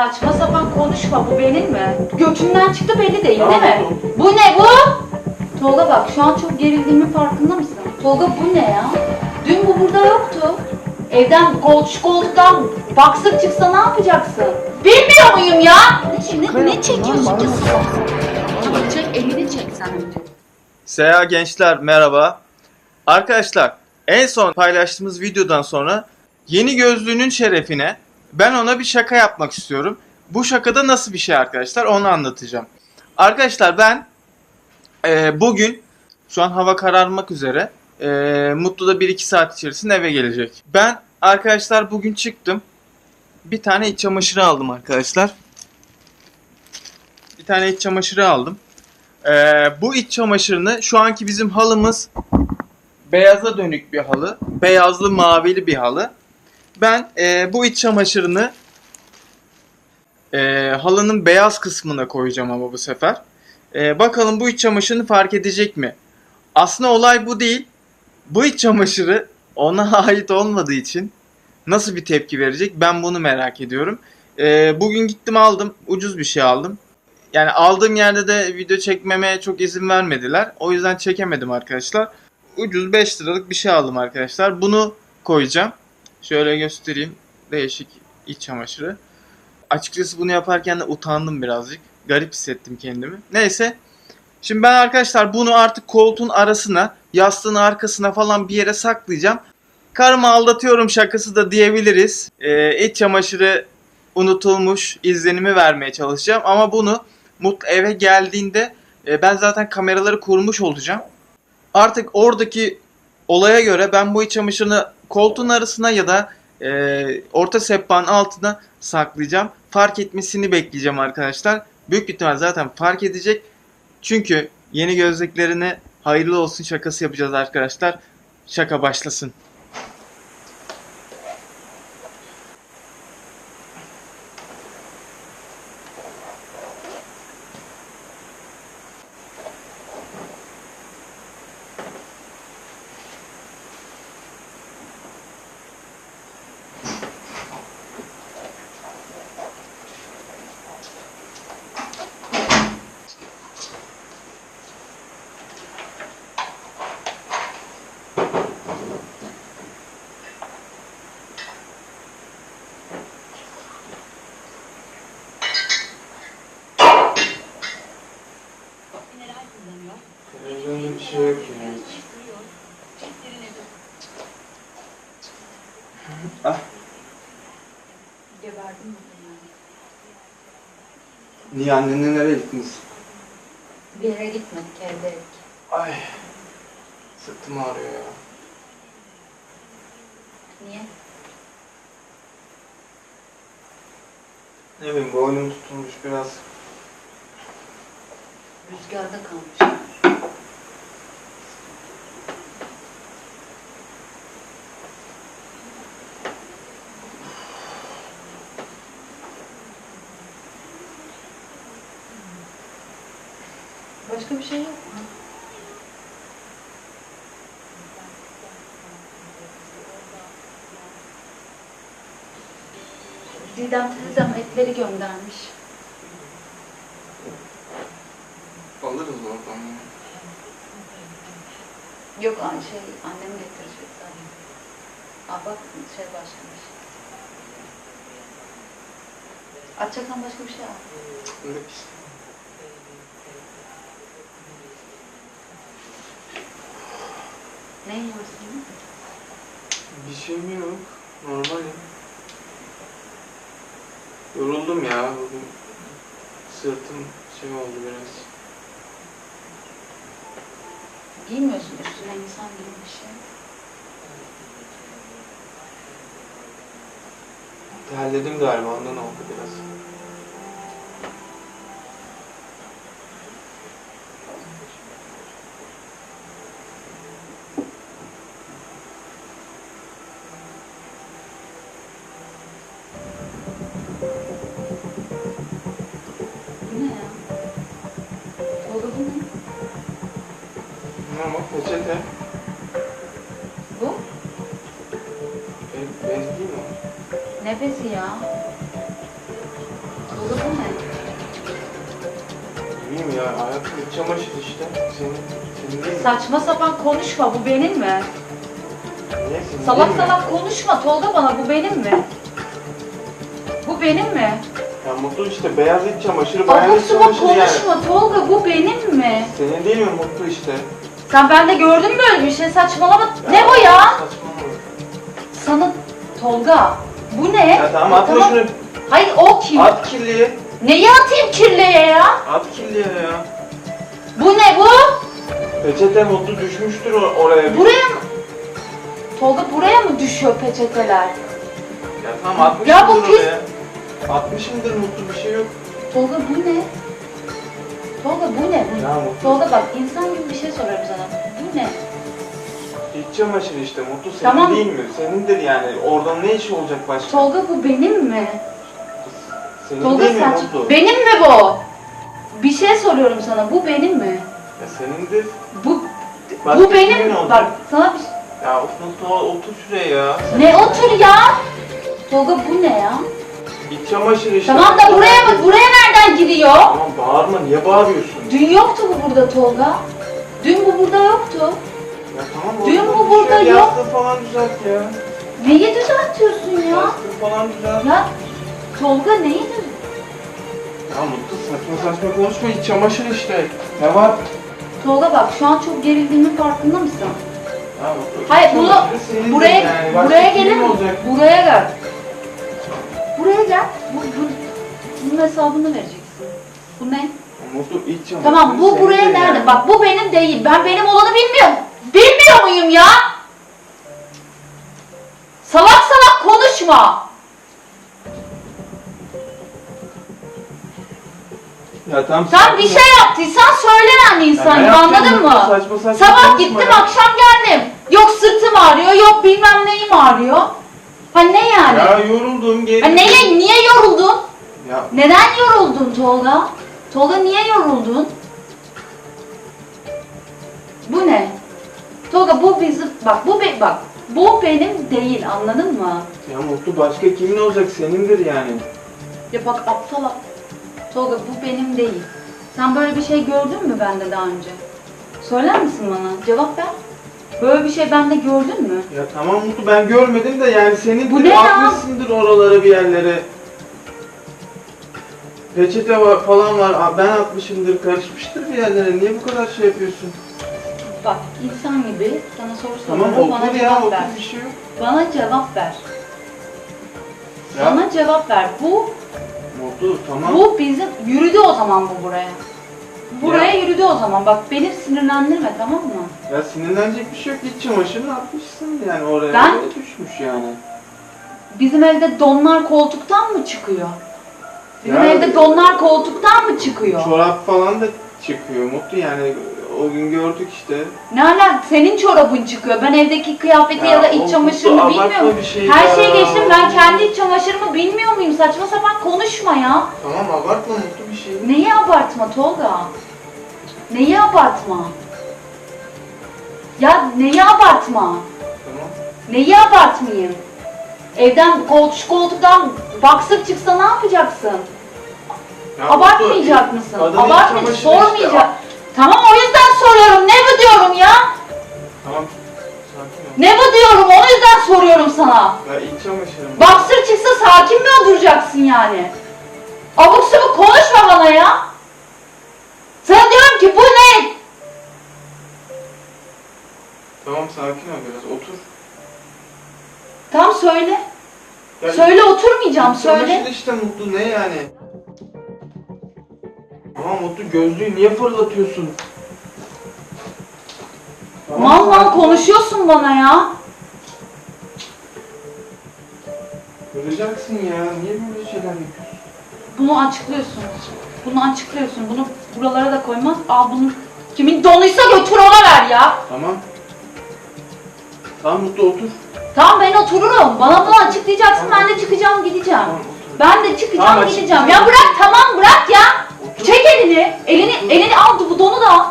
Saçma sapan konuşma bu benim mi? Götünden çıktı belli değil değil mi? bu. Ne bu? Tolga bak şu an çok gerildiğimin farkında mısın? Tolga bu ne ya? Dün bu burada yoktu. Evden kol, şu koltuktan baksır çıksa ne yapacaksın? Bilmiyor muyum ya? Ne, ne, ne çekiyorsun ki sen? Tamam çek elini çek sen önce. Seha gençler merhaba. Arkadaşlar en son paylaştığımız videodan sonra yeni gözlüğünün şerefine ben ona bir şaka yapmak istiyorum. Bu şakada nasıl bir şey arkadaşlar onu anlatacağım. Arkadaşlar ben e, bugün şu an hava kararmak üzere e, Mutlu da 1-2 saat içerisinde eve gelecek. Ben arkadaşlar bugün çıktım. Bir tane iç çamaşırı aldım arkadaşlar. Bir tane iç çamaşırı aldım. Ee, bu iç çamaşırını şu anki bizim halımız beyaza dönük bir halı. Beyazlı mavili bir halı. Ben e, bu iç çamaşırını e, halının beyaz kısmına koyacağım ama bu sefer. E, bakalım bu iç çamaşırını fark edecek mi? Aslında olay bu değil. Bu iç çamaşırı ona ait olmadığı için nasıl bir tepki verecek ben bunu merak ediyorum. E, bugün gittim aldım. Ucuz bir şey aldım. Yani aldığım yerde de video çekmeme çok izin vermediler. O yüzden çekemedim arkadaşlar. Ucuz 5 liralık bir şey aldım arkadaşlar. Bunu koyacağım. Şöyle göstereyim. Değişik iç çamaşırı. Açıkçası bunu yaparken de utandım birazcık. Garip hissettim kendimi. Neyse. Şimdi ben arkadaşlar bunu artık koltuğun arasına, yastığın arkasına falan bir yere saklayacağım. Karımı aldatıyorum şakası da diyebiliriz. Ee, iç çamaşırı unutulmuş izlenimi vermeye çalışacağım. Ama bunu Mutlu eve geldiğinde e, ben zaten kameraları kurmuş olacağım. Artık oradaki olaya göre ben bu iç çamaşırını koltuğun arasına ya da e, orta sehpanın altına saklayacağım. Fark etmesini bekleyeceğim arkadaşlar. Büyük ihtimal zaten fark edecek. Çünkü yeni gözlüklerine hayırlı olsun şakası yapacağız arkadaşlar. Şaka başlasın. Televizyonda bir şey yok ya hiç. Ah. Geberdim? Niye annenle nereye gittiniz? Bir yere gitmedik evdeydik. Ay. Sırtım ağrıyor ya. Niye? Ne bileyim boynum tutulmuş biraz. Rüzgarda kalmış. Başka bir şey yok mu? Didem teyzem etleri göndermiş. Alırız oradan ya. Yok an- şey annem getirecek zaten. Aa bak şey başlamış. Açacaksan başka bir şey al. Neyin var senin? Bir şeyim yok. Normalim. Yoruldum ya bugün. Sırtım şey oldu biraz. Giymiyorsun üstüne insan gibi bir şey. Terledim galiba ondan oldu biraz. Ne bezi ya? Dolu bu ne? Bilmiyorum ya hayatım iç çamaşır işte. Senin, senin değil mi? Saçma sapan konuşma bu benim mi? Ne? Senin Salak değil mi? salak konuşma Tolga bana bu benim mi? Bu benim mi? Ya mutlu işte beyaz iç çamaşırı bayan iç subuk çamaşırı yani. konuşma Tolga bu benim mi? Senin değil mi mutlu işte? Sen bende gördün mü böyle bir şey saçmalama. Ya, Ne bu ya? Saçmalama. Sana Tolga bu ne? Ya tamam atma Tamam. şunu. Hayır o kim? At kirliye. Neyi atayım kirliye ya? At kirliye ya. Bu ne bu? Peçete Mutlu düşmüştür or- oraya. bir- Buraya mı? Tolga buraya mı düşüyor peçeteler? Ya tamam atmışımdır Ya bu pis- oraya. Atmışımdır Mutlu bir şey yok. Tolga bu ne? Tolga bu ne? Ya Mutlu. Tolga bak insan gibi bir şey soruyorum sana. Bu ne? İç çamaşırı işte Mutlu senin Tamam. değil mi? Senindir yani. Oradan ne işi olacak başka? Tolga bu benim mi? Senin Tolga değil mi sen Mutlu? benim mi bu? Bir şey soruyorum sana. Bu benim mi? Ya senindir. Bu Başka bu kimin benim. olacak? Bak sana bir Ya of Mutlu otur şuraya ya. Ne otur ya? Tolga bu ne ya? İç çamaşırı işte. Tamam da buraya mı? Buraya nereden giriyor? Tamam bağırma niye bağırıyorsun? Dün yoktu bu burada Tolga. Dün bu burada yoktu. Ya. Yastığı falan düzelt ya. Neyi düzeltiyorsun ya? Yastığı falan düzelt. Ya Tolga neyi düzeltiyorsun? Ya Mutlu saçma saçma konuşma iç çamaşır işte. Ne var? Tolga bak şu an çok gerildiğimin farkında mısın? Ya Mutlu, Hayır bunu buraya yani. Başka buraya kimin olacak? Buraya gel. Buraya gel. Bu, bu, bunun hesabını vereceksin. Bu ne? Mutlu iç Tamam bu buraya nerede? Bak bu benim değil. Ben benim olanı bilmiyorum. Bilmiyor muyum ya? Salak salak konuşma. Ya tamam. Sen bir şey yaptıysan söylemen insan gibi anladın mı? Saçma saçma Sabah konuşma gittim ya. akşam geldim. Yok sırtım ağrıyor, yok bilmem neyim ağrıyor. Ha ne yani? Ya yoruldum geri. Ha neye, niye yoruldun? Ya Neden yoruldun Tolga? Tolga niye yoruldun? Bu ne? Tolga bu bizim, bak bu be, bak bu benim değil anladın mı? Ya Mutlu başka kimin olacak senindir yani. Ya bak aptal ap- Tolga bu benim değil. Sen böyle bir şey gördün mü bende daha önce? Söyler misin bana? Cevap ver. Böyle bir şey bende gördün mü? Ya tamam Mutlu ben görmedim de yani senindir Bu ne ya? atmışsındır oralara bir yerlere. Peçete var, falan var. Aa, Ben atmışımdır, karışmıştır bir yerlere. Niye bu kadar şey yapıyorsun? Bak insan gibi sana soru Tamam soruyorum. bana otur ya, cevap ver. bir şey yok. Bana cevap ver. Ya Bana cevap ver. Bu Mutlu tamam. bu bizim yürüdü o zaman bu buraya. Buraya yürüdü o zaman. Bak beni sinirlendirme tamam mı? Ya sinirlenecek bir şey yok. İç çamaşırını atmışsın yani oraya. Ben- Öyle düşmüş yani. Bizim evde donlar koltuktan mı çıkıyor? Bizim Ya- evde donlar koltuktan mı çıkıyor? Çorap falan da çıkıyor Mutlu yani. O gün gördük işte. Ne alak? Senin çorabın çıkıyor. Ben evdeki kıyafeti ya, da o iç çamaşırımı bilmiyorum. şey Her ya. şeyi geçtim. Ben kendi iç çamaşırımı bilmiyor muyum? Saçma sapan konuşma ya. Tamam abartma Mutlu bir şey. Neyi abartma Tolga? Neyi abartma? Ya neyi abartma? Tamam. Neyi abartmayayım? Evden koltuk koltuktan baksır çıksa ne yapacaksın? Ya Abartmayacak mısın? Abartmayacak, sormayacak. işte. Tamam sana. İç çamaşırım. Baksır çıksa sakin mi oturacaksın yani? Abuk sabuk konuşma bana ya. Sana diyorum ki bu ne? Tamam sakin ol biraz otur. Tam söyle. Ya Söyle oturmayacağım iç çamaşır söyle. işte Mutlu ne yani? Tamam Mutlu gözlüğü niye fırlatıyorsun? Mal mal konuşuyorsun bana ya. Kıracaksın ya. Niye böyle şeyler yapıyorsun? Bunu açıklıyorsun. Bunu açıklıyorsun. Bunu buralara da koymaz. Al bunu kimin donuysa götür ona ver ya. Tamam. Tamam Mutlu otur. Tamam ben otururum. Bana bunu açıklayacaksın. Ben de çıkacağım gideceğim. Tamam otur. Ben de çıkacağım Tamam, gideceğim. Ya bırak tamam bırak ya. Otur. Çek elini. Elini elini al bu donu da al.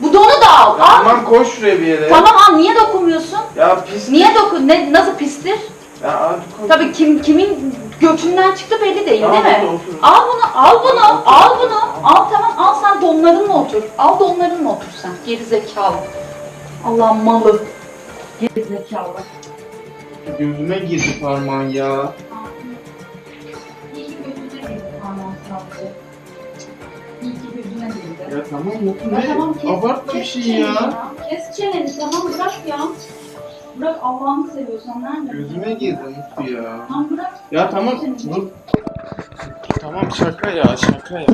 Bu donu da al. Ya Al. Tamam koy şuraya bir yere. Tamam al. Niye dokunmuyorsun? Ya pis. Niye dokun? Ne nasıl pistir? Ya koy. Tabii kim kimin götünden çıktı belli değil Tamam, değil mi? otur. Al bunu, al bunu, al bunu. Al tamam, al sen donlarınla otur. Al da onlarınla otur sen. Geri zekalı. Allah'ın malı. Geri zekalı. Gözüme girdi parmağın ya. İyi ki gözüne girdi. Ya tamam Mutlu Ya ne? tamam kes, Abartma bir kes şey çeneni ya. Kes çeneni tamam bırak ya. Bırak Allah'ını seviyorsan nerede? Gözüme girdi Mutlu ya. Tamam bırak. Ya tamam. Dur. Tamam şaka ya şaka ya.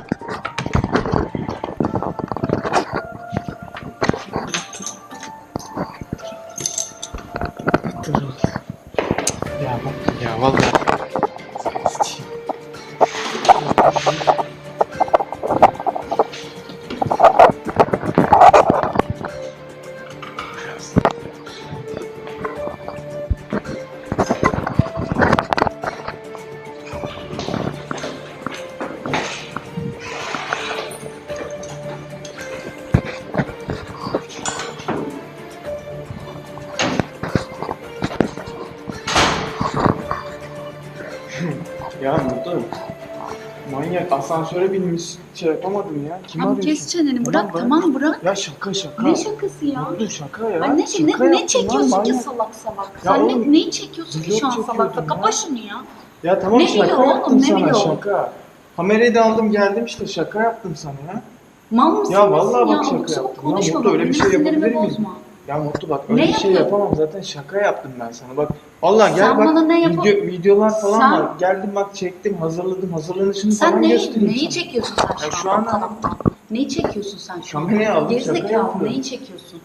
Asansöre binmiş şey yapamadım ya. Kim Tamam kes çeneni bırak tamam bırak. Ya şaka şaka. Ne şakası ya? Mutlu şaka ya. Ay ne, şaka ne, ne lan, çekiyorsun ki manyak. salak salak? Ya Sen oğlum, ne, neyi çekiyorsun ki şu an salak çekiyordum salak? ya. Kapa şunu ya. Ya tamam Ne şaka biliyor oğlum, yaptım ne sana biliyor? şaka. Kamerayı da aldım geldim işte şaka yaptım sana ya. Mal mısın? Ya vallahi bak şaka Abuk sabuk yaptım. Ya konuşma bak, öyle bir benim şey sinirimi yapabilir miyim? bozma. Ya Mutlu bak öyle Ne bir şey yapamam zaten şaka yaptım ben sana bak. Vallahi gel Sen bak bana ne yap- video, videolar falan Sen- var. Geldim bak çektim hazırladım hazırlanışını Sen falan neyi, göstereyim neyi sana. çekiyorsun sen şu Ya an? şu an- Kanattan? Neyi çekiyorsun sen şu an? Kamerayı aldım, şaka Gerizekalı yapıyorum. neyi çekiyorsun?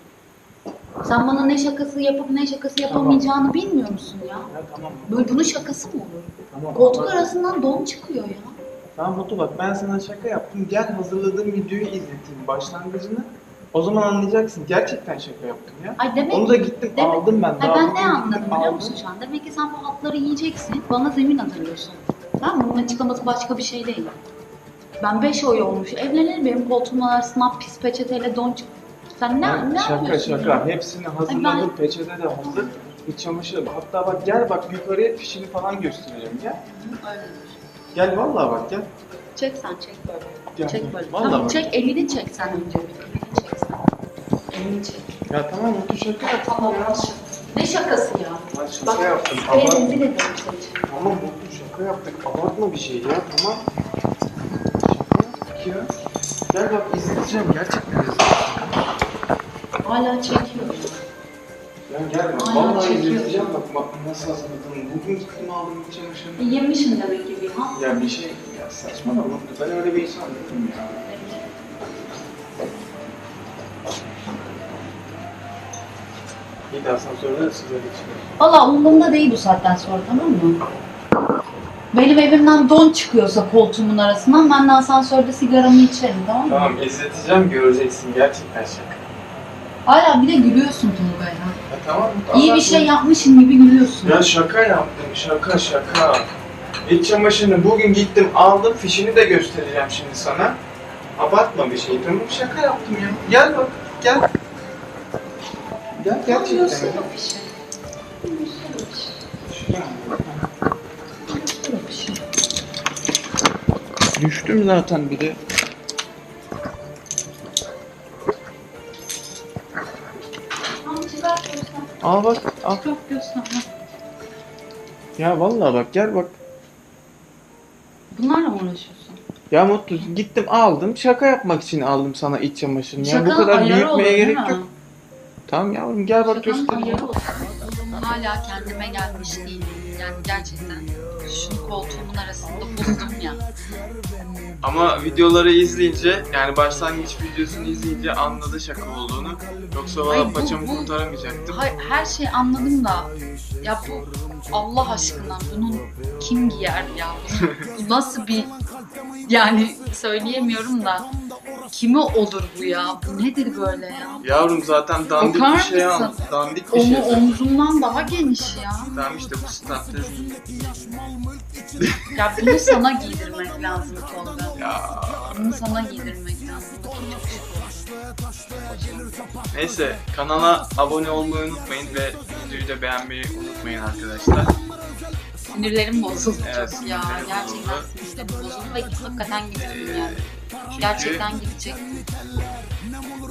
Sen bana ne şakası yapıp ne şakası yapamayacağını bilmiyor musun ya? Ya tamam. Böyle bunun şakası mı olur? Tamam. Koltuk bak- arasından don çıkıyor ya. Tamam Mutlu bak ben sana şaka yaptım. Gel hazırladığım videoyu izleteyim başlangıcını. O zaman anlayacaksın. Gerçekten şaka yaptım ya. Ay demek Onu da gittim demek- aldım ben. Ay ben ne gittim, anladım biliyor aldım. musun şu an? Demek ki sen bu hatları yiyeceksin, bana zemin hazırlıyorsun. Tamam mı? Bunun açıklaması başka bir şey değil. Ben beş oy olmuş, evlenir benim koltuğumun arasından pis peçeteyle don çık. Sen ne, Ben ne şaka şaka. ya? Hepsini hazırladım. Peçete de hazır. İç çamaşırı. Hatta bak gel bak yukarıya fişini falan göstereceğim. Gel. Öyledir. Gel vallahi bak gel. Çek sen, çek böyle. Gel. Çek böyle. Vallahi tamam, bak. çek elini çek sen önce çek çek. Ya tamam Mutlu şaka yaptım Tamam. ya. Ne şakası ya? Ben şaka Bak, yaptım. Abart- rezil ederim seni. Tamam Mutlu şaka yaptık. Abartma bir şey ya tamam. Şaka yaptık ya. Gel bak izleyeceğim. Gerçekten izleyeceğim. Hala çekiyor. Ya gel bak. Aynen, Vallahi çekiyor. izleyeceğim bak. Bak nasıl hazırladım. Bugün gittim aldım bir çamaşırını. E, yemişim demek ki bir ha. Ya bir şey ya saçmalama. Ben öyle bir insan değilim ya. De asansörde içiyorum. Valla umurumda değil bu saatten sonra tamam mı? Benim evimden don çıkıyorsa koltuğumun arasından ben de asansörde sigaramı içerim tamam mı? Tamam izleteceğim göreceksin gerçekten şaka. Hala bir de gülüyorsun Tolga ya. Ya tamam Mutlu. İyi bir şey yapmışım gibi gülüyorsun. Ya şaka yaptım şaka şaka. İç çamaşırını bugün gittim aldım fişini de göstereceğim şimdi sana. Abartma bir şey tamam şaka yaptım ya. Gel bak gel. O fişi. Düştüm zaten bir de. Al bak al. Ya vallahi bak gel bak. Bunlarla mı uğraşıyorsun? Ya Mutlu gittim aldım şaka yapmak için aldım sana iç çamaşırını. Ya bu Şakanın kadar ayarı olur, büyütmeye değil gerek mi? yok. Tamam yavrum gel bak göstereyim. Hala kendime gelmiş değilim. Yani gerçekten şu koltuğumun arasında buldum ya. Ama videoları izleyince yani başlangıç videosunu izleyince anladı şaka olduğunu. Yoksa valla bu- paçamı bu- kurtaramayacaktım. Hayır, her şeyi anladım da ya bu Allah aşkına bunun kim giyer ya? Bu nasıl bir yani söyleyemiyorum da kimi olur bu ya? Bu nedir böyle ya? Yavrum zaten dandik Bakar bir şey mısın? al. Dandik bir Onu şey. omzumdan daha geniş ya. Tamam işte bu standart. Ya bunu sana giydirmek lazım Tolga. Ya Bunu sana giydirmek lazım. Neyse kanala abone olmayı unutmayın ve videoyu da beğenmeyi unutmayın arkadaşlar. Sinirlerim bozuldu Evet, çok ya. Gerçekten bozuldu. sinirlerim bozuldu ve hakikaten gittim yani. Çünkü Gerçekten gidecek.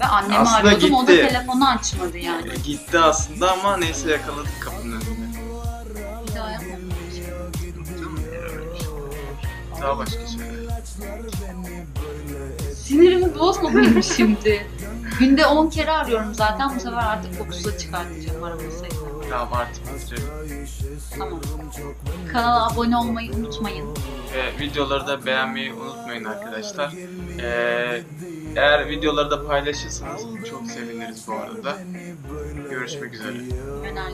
Ve annemi Aslında arıyordum o da gitti. telefonu açmadı yani. e, gitti aslında ama neyse yakaladık kapının önünde. Bir daha yapmadım. Daha başka şeyler. Sinirimi bozmamayayım şimdi. Günde 10 kere arıyorum zaten bu sefer artık 30'a çıkartacağım arama artık bitirelim. Tamam. Kanala abone olmayı unutmayın. Ve videoları da beğenmeyi unutmayın arkadaşlar. Ee, eğer videoları da paylaşırsanız çok seviniriz bu arada. Görüşmek üzere. Yönel.